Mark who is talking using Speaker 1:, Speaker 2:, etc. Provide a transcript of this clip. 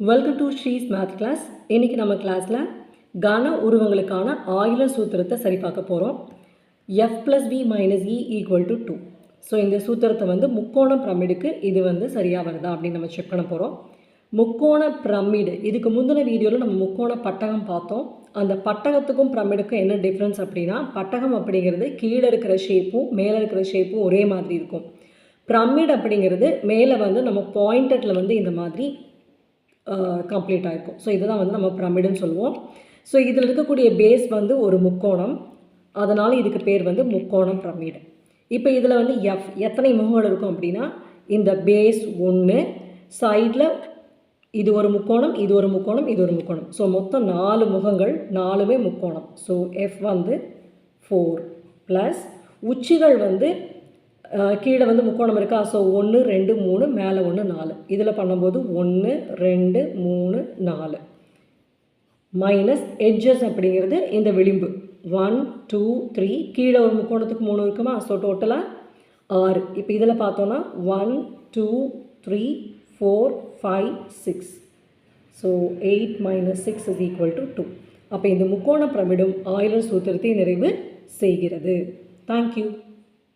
Speaker 1: Welcome to Sri's math class இன்றைக்கி நம்ம கிளாஸில் கன உருவங்களுக்கான ஆயிலர் சூத்திரத்தை சரி பார்க்க போகிறோம் F plus V minus E equal to two so இந்த சூத்திரத்தை வந்து முக்கோண பிரமிடுக்கு இது வந்து சரியாக வருதா அப்படின்னு நம்ம செக் பண்ண போகிறோம் முக்கோண பிரமிடு இதுக்கு முந்தின வீடியோவில் நம்ம முக்கோண பட்டகம் பார்த்தோம். அந்த பட்டகத்துக்கும் பிரமிடுக்கும் என்ன டிஃப்ரென்ஸ் அப்படின்னா பட்டகம் அப்படிங்கிறது கீழே இருக்கிற ஷேப்பும் மேலே இருக்கிற ஷேப்பும் ஒரே மாதிரி இருக்கும். பிரமிட் அப்படிங்கிறது மேலே வந்து நம்ம பாயிண்டட்டில் வந்து இந்த மாதிரி கம்ப்ளீட் ஆகிருக்கும் ஸோ இதுதான் வந்து நம்ம பிரமிடுன்னு சொல்லுவோம். ஸோ இதில் இருக்கக்கூடிய பேஸ் வந்து ஒரு முக்கோணம். அதனால் இதுக்கு பேர் வந்து முக்கோணம் பிரமிடு இப்போ இதில் வந்து எஃப் எத்தனை முகங்கள் இருக்கும் அப்படின்னா இந்த பேஸ் ஒன்று சைடில் இது ஒரு முக்கோணம் இது ஒரு முக்கோணம் இது ஒரு முக்கோணம். ஸோ மொத்தம் நாலு முகங்கள் நாலுமே முக்கோணம். ஸோ எஃப் வந்து ஃபோர் ப்ளஸ் உச்சிகள் வந்து கீழே வந்து முக்கோணம் இருக்கா? ஸோ ஒன்று ரெண்டு மூணு மேலே ஒன்று நாலு. இதில் பண்ணும்போது ஒன்று ரெண்டு மூணு நாலு. மைனஸ் எட்ஜஸ் அப்படிங்கிறது இந்த விளிம்பு. ஒன் டூ த்ரீ கீழே ஒரு முக்கோணத்துக்கு மூணு இருக்குமா? ஸோ டோட்டலாக ஆறு. இப்போ இதில் பார்த்தோன்னா one two three four five six so eight minus six is equal to two அப்போ இந்த முக்கோண பிரமிடும் ஆயிலர் சூத்திரத்தை நிறைவு செய்கிறது. தேங்க்யூ